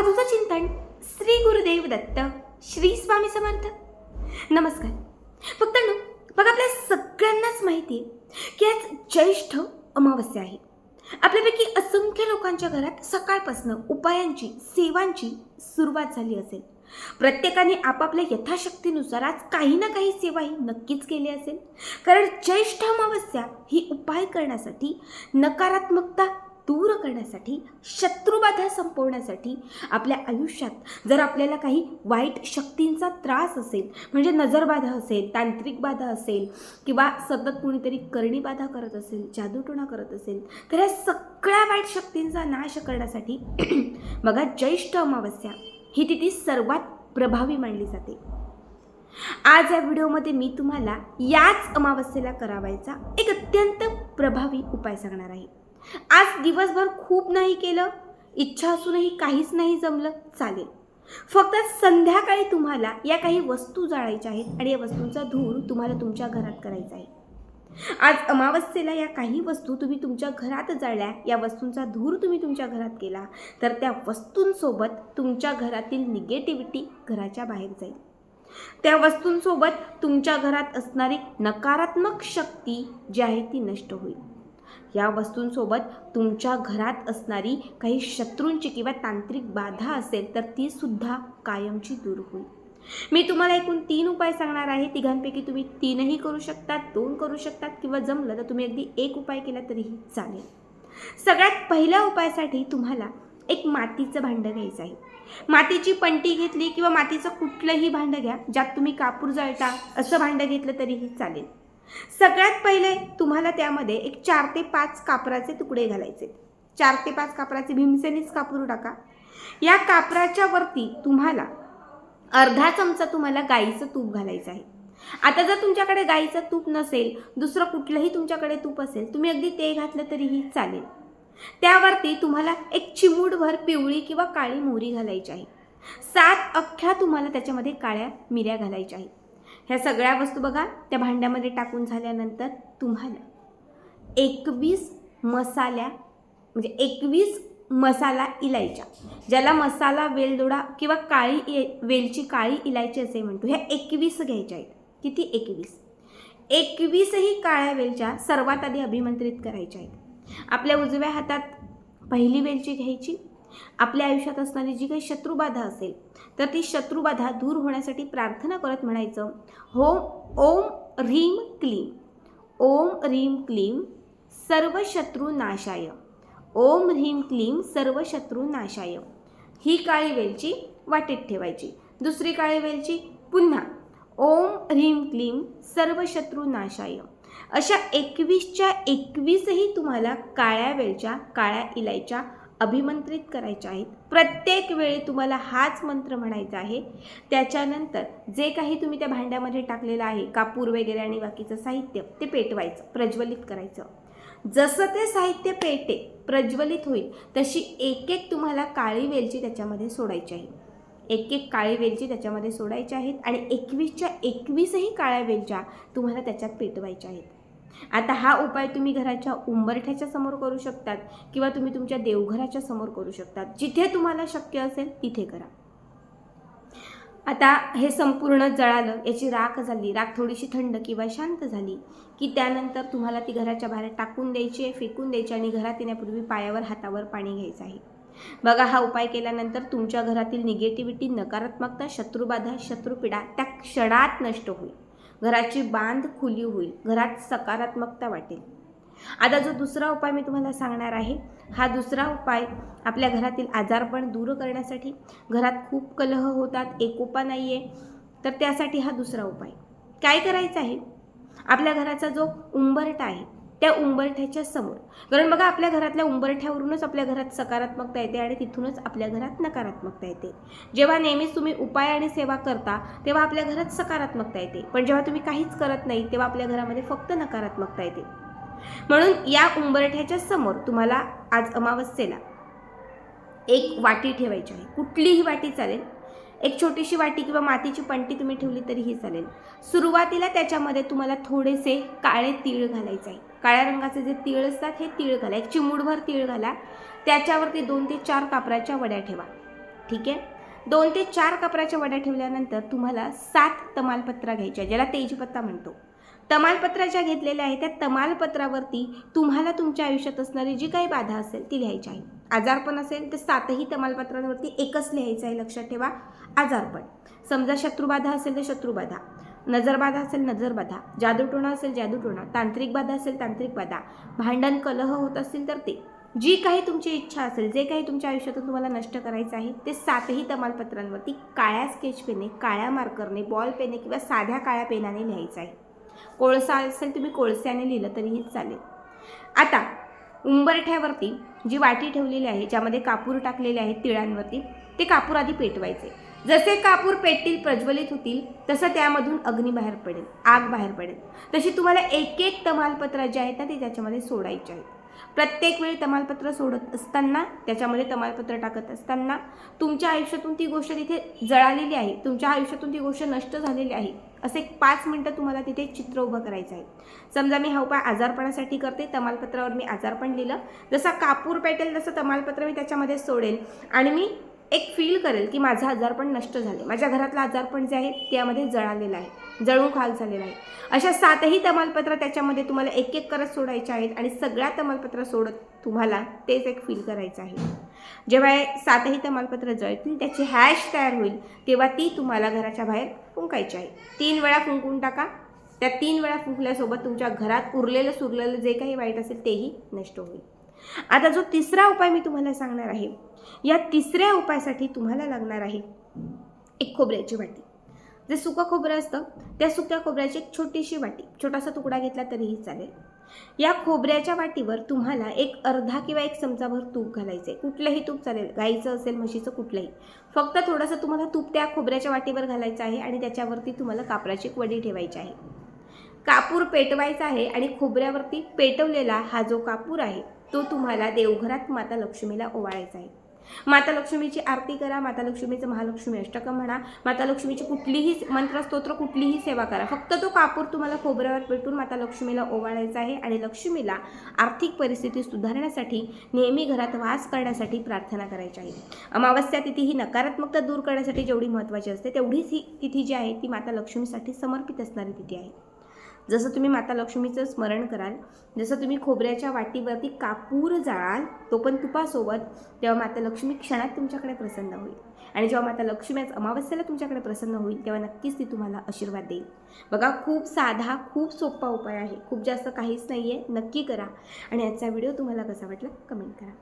अवधूत चिंतन श्री गुरुदेव दत्त श्री स्वामी समर्थ. नमस्कार. फक्त बघा आपल्या सगळ्यांनाच माहिती आहे की आज ज्येष्ठ अमावस्या आहे. आपल्यापैकी असंख्य लोकांच्या घरात सकाळपासनं उपायांची सेवांची सुरुवात झाली असेल. प्रत्येकाने आपापल्या यथाशक्तीनुसार आज काही ना काही सेवा ही नक्कीच केली असेल. कारण ज्येष्ठ अमावस्या ही उपाय करण्यासाठी नकारात्मकता दूर करण्यासाठी शत्रुबाधा संपवण्यासाठी आपल्या आयुष्यात जर आपल्याला काही वाईट शक्तींचा त्रास असेल म्हणजे नजरबाधा असेल तांत्रिक बाधा असेल किंवा सतत कुणीतरी करणी बाधा करत असेल जादूटोणा करत असेल तर या सगळ्या वाईट शक्तींचा नाश करण्यासाठी बघा ज्येष्ठ अमावस्या ही तिथी सर्वात प्रभावी मानली जाते. आज या व्हिडिओमध्ये मी तुम्हाला याच अमावस्येला करावायचा एक अत्यंत प्रभावी उपाय सांगणार आहे. आज दिवसभर खूप नाही केलं इच्छा असूनही काहीच नाही जमलं चालेल. फक्त संध्याकाळी तुम्हाला या काही वस्तू जाळायच्या आहेत आणि या वस्तूंचा धूर तुम्हाला तुमच्या घरात करायचा आहे. आज अमावस्येला या काही वस्तू तुम्ही तुमच्या घरात जाळल्या या वस्तूंचा धूर तुम्ही तुमच्या घरात केला तर त्या वस्तूंसोबत तुमच्या घरातील निगेटिव्हिटी घराच्या बाहेर जाईल. त्या वस्तूंसोबत तुमच्या घरात असणारी नकारात्मक शक्ती जी आहे ती नष्ट होईल. या वस्तूंसोबत तुमच्या घरात असणारी काही शत्रूंची किंवा तांत्रिक बाधा असेल तर तीसुद्धा कायमची दूर होईल. मी तुम्हाला एकूण तीन उपाय सांगणार आहे. तिघांपैकी तुम्ही तीनही करू शकतात दोन करू शकतात किंवा जमलं तर तुम्ही अगदी एक उपाय केला तरीही चालेल. सगळ्यात पहिल्या उपायासाठी तुम्हाला एक मातीचं भांडं घ्यायचं आहे. मातीची पंटी घेतली किंवा मातीचं कुठलंही भांडं घ्या ज्यात तुम्ही कापूर जळता असं भांडं घेतलं तरीही चालेल. सगळ्यात पहिले तुम्हाला त्यामध्ये एक चार ते पाच कापराचे तुकडे घालायचे. चार ते पाच कापराचे भीमसेनीच कापूर टाका या कापराच्या वरती तुम्हाला अर्धा चमचा तुम्हाला गाईचं तूप घालायचं आहे. आता जर तुमच्याकडे गाईचं तूप नसेल दुसरं कुठलंही तुमच्याकडे तूप असेल तुम्ही अगदी ते घातलं तरीही चालेल. त्यावरती तुम्हाला एक चिमूटभर पिवळी किंवा काळी मोहरी घालायची आहे. सात अख्ख्या तुम्हाला त्याच्यामध्ये काळ्या मिऱ्या घालायच्या आहेत. ह्या सगळ्या वस्तू बघा त्या भांड्यामध्ये टाकून झाल्यानंतर तुम्हाला एकवीस मसाल्या म्हणजे एकवीस मसाला इलायच्या ज्याला मसाला वेलदोडा किंवा काळी ए वेलची काळी इलायची असे म्हणतो. ह्या एकवीस घ्यायच्या आहेत. किती? एकवीस. एकवीसही काळ्या वेलच्या सर्वात आधी अभिमंत्रित करायच्या आहेत. आपल्या उजव्या हातात पहिली वेलची घ्यायची आपल्या आयुष्यात असणारी जी काही शत्रुबाधा असेल तर ती शत्रुबाधा दूर होण्यासाठी प्रार्थना करत म्हणायचं. होम ओम ह्रीम क्लीम. ओम ह्रीम क्लीम सर्व शत्रू नाशाय. ओम ह्रीम क्लीम सर्व शत्रू नाशाय. ही काळी वेलची वाटेत ठेवायची. दुसरी काळी वेलची पुन्हा. ओम ह्रीम क्लीम सर्व शत्रू नाशाय. अशा एकवीसच्या एकवीसही तुम्हाला काळ्या वेलच्या काळ्या इलायच्या अभिमंत्रित करायच्या आहेत. प्रत्येक वेळी तुम्हाला हाच मंत्र म्हणायचा आहे. त्याच्यानंतर जे काही तुम्ही त्या भांड्यामध्ये टाकलेलं आहे कापूर वगैरे आणि बाकीचं साहित्य ते पेटवायचं प्रज्वलित करायचं. जसं ते साहित्य पेटे प्रज्वलित होईल तशी एक एक तुम्हाला काळी वेलची त्याच्यामध्ये सोडायची आहे. एक एक काळी वेलची त्याच्यामध्ये सोडायच्या आहेत आणि एकवीसच्या एकवीसही काळ्या वेलच्या तुम्हाला त्याच्यात पेटवायच्या आहेत. आता हा उपाय तुम्ही घराच्या उंबरठ्याच्या समोर करू शकतात किंवा तुम्ही तुमच्या देवघराच्या समोर करू शकतात. जिथे तुम्हाला शक्य असेल तिथे करा. आता हे संपूर्ण जळालं याची राख झाली राख थोडीशी थंड किंवा शांत झाली की त्यानंतर तुम्हाला ती घराच्या बाहेर टाकून द्यायची आहे फेकून द्यायची आणि घरात येण्यापूर्वी पायावर हातावर पाणी घ्यायचं आहे. बघा हा उपाय केल्यानंतर तुमच्या घरातील निगेटिव्हिटी नकारात्मकता शत्रुबाधा शत्रुपीडा त्या क्षणात नष्ट होईल. घराची बांध खुली होईल घरात सकारात्मकता वाटेल. आता जो दुसरा उपाय मी तुम्हाला सांगणार आहे हा दुसरा उपाय आपल्या घरातील आजारपण दूर करण्यासाठी. घरात खूप कलह होतात एकोपा नाही आहे तर त्यासाठी हा दुसरा उपाय. काय करायचं आहे? आपल्या घराचा जो उंबरटा आहे त्या उंबरठ्याच्या समोर. कारण बघा आपल्या घरातल्या उंबरठ्यावरूनच आपल्या घरात सकारात्मकता येते आणि तिथूनच आपल्या घरात नकारात्मकता येते. जेव्हा नेहमीच तुम्ही उपाय आणि सेवा करता तेव्हा आपल्या घरात सकारात्मकता येते. पण जेव्हा तुम्ही काहीच करत नाही तेव्हा आपल्या घरामध्ये फक्त नकारात्मकता येते. म्हणून या उंबरठ्याच्या समोर तुम्हाला आज अमावस्येला एक वाटी ठेवायची आहे. कुठलीही वाटी चालेल. एक छोटीशी वाटी किंवा मातीची पंटी तुम्ही ठेवली तरीही चालेल. सुरुवातीला त्याच्यामध्ये तुम्हाला थोडेसे काळे तीळ घालायचे आहे. काळ्या रंगाचे जे तीळ असतात हे तीळ घाला. एक चिमूडभर तीळ घाला. त्याच्यावरती दोन ते चार कापराच्या वड्या ठेवा. ठीक आहे? दोन ते चार कापराच्या वड्या ठेवल्यानंतर तुम्हाला सात तमालपत्रा घ्यायच्या ज्याला तेजपत्ता म्हणतो. तमालपत्रा ज्या घेतलेल्या आहेत त्या तमालपत्रावरती तुम्हाला तुमच्या आयुष्यात असणारी जी काही बाधा असेल ती लिहायची आहे. आजारपण असेल तर सातही तमालपत्रांवरती एकच लिहायचं आहे लक्षात ठेवा. आजारपण. समजा शत्रुबाधा असेल तर शत्रुबाधा. नजरबाधा असेल नजरबाधा जादूटोणा असेल जादूटोणा तांत्रिक बाधा असेल तांत्रिक बाधा. भांडण कलह होत असतील तर ते. जी काही तुमची इच्छा असेल जे काही तुमच्या आयुष्यातून तुम्हाला नष्ट करायचं आहे ते सातही तमालपत्रांवरती काळ्या स्केच पेने काळ्या मार्करने बॉल पेने किंवा साध्या काळ्या पेनाने लिहायचं आहे. कोळसा असेल तुम्ही कोळस्याने लिहिलं तरीही चालेल. आता उंबरठ्यावरती जी वाटी ठेवलेली आहे ज्यामध्ये कापूर टाकलेले आहेत तिळांवरती ते कापूर आधी पेटवायचे. जसे कापूर पेटतील प्रज्वलित होतील तसं त्यामधून अग्नी बाहेर पडेल आग बाहेर पडेल. तशी तुम्हाला एक एक तमालपत्र जे आहेत ना ते त्याच्यामध्ये सोडायचे आहेत. प्रत्येक वेळी तमालपत्र सोडत असताना त्याच्यामध्ये तमालपत्र टाकत असताना तुमच्या आयुष्यातून ती गोष्ट तिथे जळालेली आहे तुमच्या आयुष्यातून ती गोष्ट नष्ट झालेली आहे असे पाच मिनटं तुम्हाला तिथे चित्र उभं करायचं आहे. समजा मी हा उपाय आजारपणासाठी करते तमालपत्रावर मी आजारपण लिहिलं. जसा कापूर पेटेल तसं तमालपत्र मी त्याच्यामध्ये सोडेल. आणि मी एक फील करेल की माझं आजारपण नष्ट झाले. माझ्या घरातलं आजारपण जे आहे त्यामध्ये जळालेलं आहे. जळून खाल झालेलं आहे. अशा सातही तमालपत्र त्याच्यामध्ये तुम्हाला एक एक करत सोडायचे आहेत आणि सगळ्या तमालपत्र सोडत तुम्हाला तेच एक फील करायचं आहे. जेव्हा सातही तमालपत्र जळतील त्याची हॅश तयार होईल तेव्हा ती तुम्हाला घराच्या बाहेर फुंकायची आहे. तीन वेळा फुंकून टाका. त्या तीन वेळा फुंकल्यासोबत तुमच्या घरात उरलेलं सुरलेलं जे काही वाईट असेल तेही नष्ट होईल. आता जो तिसरा उपाय मी तुम्हाला सांगणार आहे या तिसऱ्या उपायासाठी तुम्हाला लागणार आहे एक खोबऱ्याची वाटी. जे सुकं खोबरं असतं त्या सुक्या खोबऱ्याची एक छोटीशी वाटी. छोटासा तुकडा घेतला तरीही चालेल. या खोबऱ्याच्या वाटीवर तुम्हाला एक अर्धा किंवा एक चमचाभर तूप घालायचं आहे कुठलंही तूप चालेल. गाईचं असेल म्हशीचं कुठलंही. फक्त थोडंसं तुम्हाला तूप त्या खोबऱ्याच्या वाटीवर घालायचं आहे आणि त्याच्यावरती तुम्हाला कापराची एक वडी ठेवायची आहे. कापूर पेटवायचा आहे आणि खोबऱ्यावरती पेटवलेला हा जो कापूर आहे तो तुम्हाला देवघरात माता लक्ष्मीला ओवाळायचा आहे. माता लक्ष्मीची आरती करा माता लक्ष्मीचं महालक्ष्मी अष्टकं म्हणा माता लक्ष्मीची कुठलीही मंत्रस्तोत्र कुठलीही सेवा करा. फक्त तो कापूर तुम्हाला खोबऱ्यावर पेटून माता लक्ष्मीला ओवाळायचा आहे आणि लक्ष्मीला आर्थिक परिस्थिती सुधारण्यासाठी नेहमी घरात वास करण्यासाठी प्रार्थना करायची आहे. अमावस्या तिथी ही नकारात्मकता दूर करण्यासाठी जेवढी महत्त्वाची असते तेवढीच ही तिथी जी आहे ती माता लक्ष्मीसाठी समर्पित असणारी तिथी आहे. जसं तुम्ही माता लक्ष्मीचं स्मरण कराल जसं तुम्ही खोबऱ्याच्या वाटीवरती कापूर जाळाल तो पण तुपासोबत तेव्हा माता लक्ष्मी क्षणात तुमच्याकडे प्रसन्न होईल. आणि जेव्हा माता लक्ष्मी आज अमावस्येला तुमच्याकडे प्रसन्न होईल तेव्हा नक्कीच ती तुम्हाला आशीर्वाद देईल. बघा खूप साधा खूप सोपा उपाय आहे. खूप जास्त काहीच नाही आहे नक्की करा. आणि आजचा व्हिडिओ तुम्हाला कसा वाटला कमेंट करा.